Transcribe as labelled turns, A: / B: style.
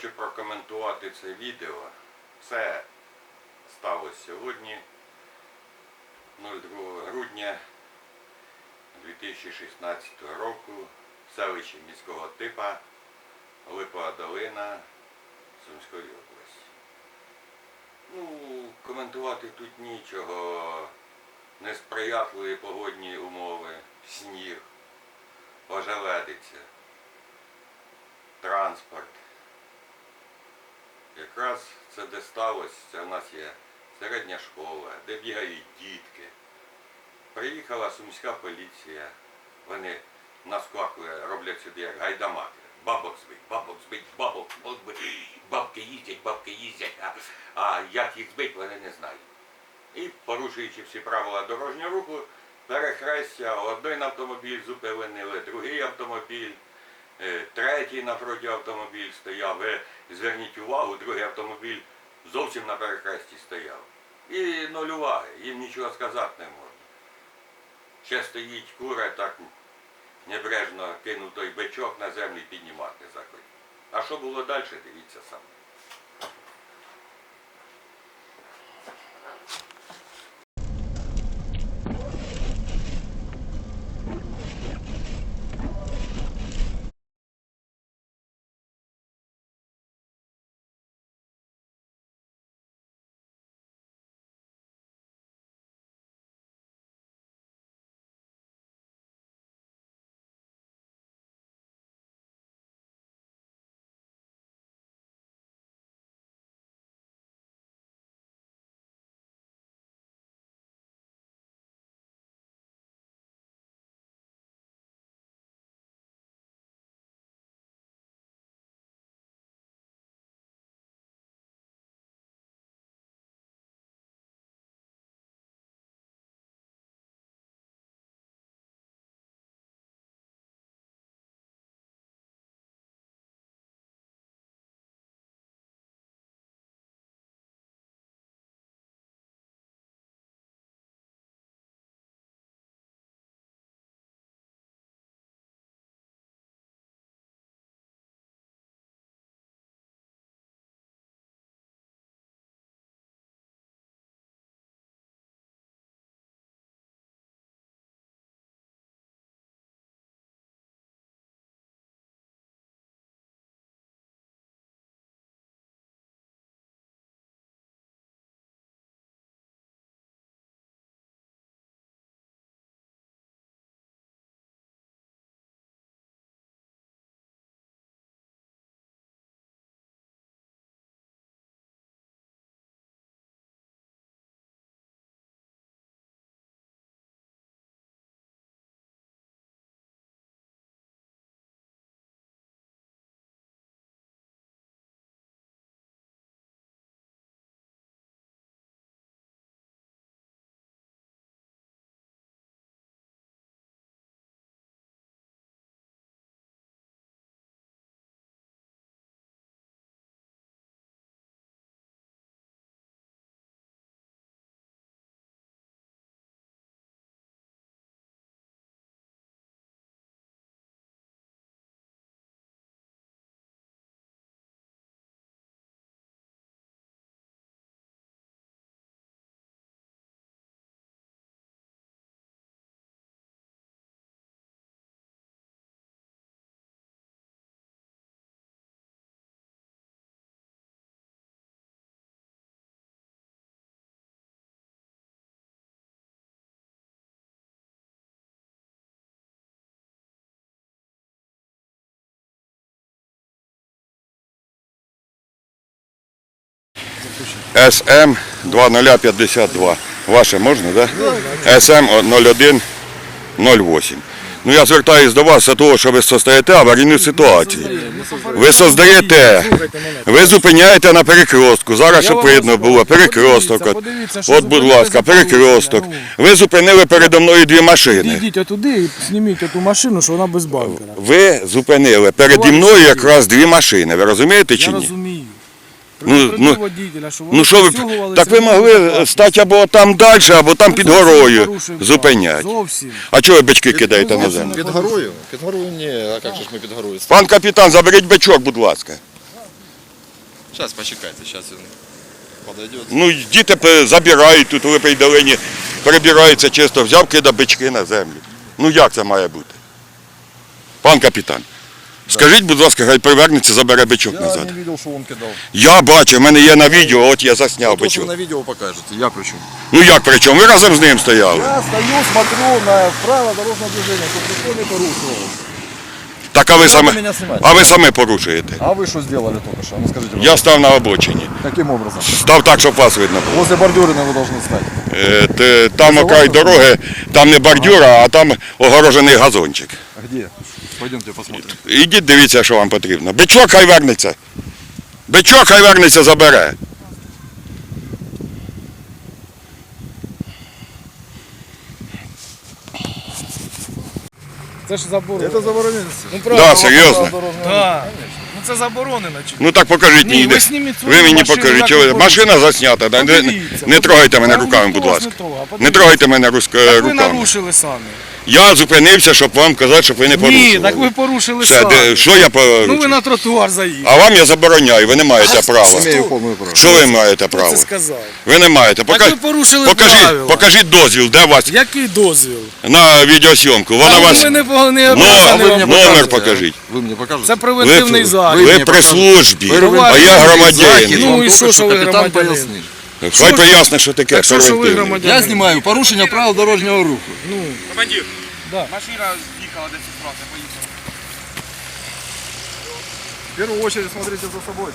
A: хочу прокоментувати це відео. Це сталося сьогодні, 02 грудня 2016 року в селищі міського типа Липова долина Сумської області. Ну, коментувати тут нічого. Несприятливі погодні умови, сніг, ожеледиця, транспорт. Якраз це де сталося, це в нас є середня школа, де бігають дітки. Приїхала сумська поліція, вони наскакує, роблять сюди як гайдамаки. Бабок збить, бабок збить, бабок, бабок збить. бабки їздять, бабки їздять, а, а як їх збить, вони не знають. І порушуючи всі правила дорожнього руху, перехрестя, один автомобіль зупинили, другий автомобіль, е, третій напроти автомобіль стояв. Зверніть увагу, другий автомобіль зовсім на перехресті стояв. І нуль уваги, їм нічого сказати не можна. Ще стоїть кура, так небрежно кинув той бичок на землю і піднімати не. А що було далі, дивіться самі. СМ 2052. Ваше можна, так? Да? СМ 0108. Ну я звертаюсь до вас за того, що ви создаєте аварійну ситуацію. Ви создаєте, ви зупиняєте на перекрестку. Зараз щоб видно було, перекресток. От, от, будь ласка, перекресток. Ви зупинили передо мною дві машини.
B: Йдіть отуди і зніміть оту машину, що вона без банкера.
A: Ви зупинили переді мною якраз дві машини. Ви розумієте чи
B: Я
A: ні? Ну, ну,
B: водителя, що
A: Ну що ви, так ви могли стати або там далі, або там під горою зупиняти.
B: Зовсім.
A: А чого ви бички кидаєте на землю?
C: Під горою? Під горою ні, а як же ж ми під горою?
A: Пан капітан, заберіть бичок, будь ласка.
C: Сейчас почекайте, сейчас он подойдет.
A: Ну, діти забирають тут у Липій перебираються чисто, взяв кида бички на землю. Ну як це має бути? Пан капітан, скажіть, будь ласка, хай привернеться, забере бичок
C: Я
A: назад.
C: не видел, что он кидал.
A: Я бачу, в мене є на відео, от я засняв
C: То, что вы
A: бичок.
C: на видео покажете, я причем.
A: Ну як при чому? Ви разом з ним стояли.
C: Я стою, смотрю на право дорожного движения, чтобы никто не порушил.
A: Так а ви
C: Надо
A: саме,
C: мене знімати.
A: а ви саме порушуєте.
C: А вы что сделали только что? Ну скажите,
A: Я став на обочині.
C: каким образом?
A: Став так, щоб вас видно було.
C: Возле бордюрина вы должны стать.
A: Е, те- Там окрай дороги, там не бордюра, а там огорожений газончик.
C: А где? Пойдемте посмотрим.
A: Ідіть, дивіться, що вам потрібно. Бичок хай вернеться. Бичок хай вернеться, забере.
B: Це ж заборонено.
C: Это заборонено.
B: Ну,
A: Да, серйозно.
B: Да. Ну це заборонено. чи-
A: Ну так покажіть
B: Ні,
A: мені.
B: ви
A: де-
B: зніміть свою
A: Ви мені
B: машину,
A: покажіть.
B: як
A: чого- Машина заснята. да, Не,
B: Подивіться,
A: не трогайте мене
B: Та
A: руками,
B: ніхто
A: будь
B: вас
A: ласка.
B: не трогає,
A: Не
B: подивіться.
A: трогайте мене руска-
B: Так ви
A: руками.
B: нарушили самі.
A: Я зупинився, щоб вам казати, щоб ви не порушували.
B: Ні, так ви порушили
A: Все,
B: самі.
A: де- що я порушив?
B: Ну ви на тротуар заїхали.
A: А вам я забороняю, ви не маєте права.
C: Право.
A: Що ви маєте
B: Хто
A: право?
B: це сказав?
A: Ви не маєте.
B: Так ви порушили
A: Покажіть,
B: правила.
A: покажіть дозвіл, де у вас
B: Який дозвіл?
A: на відеосйомку. Вона
B: Та
A: вас
B: Ми не, не обіцяли вам.
A: ви Номер покажіть.
C: Вы мне покажете?
B: Це
A: ви,
B: превентивний захід.
A: ви
C: мені
A: при
C: покажете.
A: службі,
C: Первый
A: а я
B: захід.
A: громадянин.
B: Ну, і що, що ви
C: капітан
B: громадянин?
C: пояснив.
A: Хай поясни, що таке
B: Так що, що ви?
C: Я знімаю порушення правил дорожнього руху.
D: Командир,
B: Да.
D: машина з'їхала десь справа, поїхала.
C: В первую очередь смотрите за собой.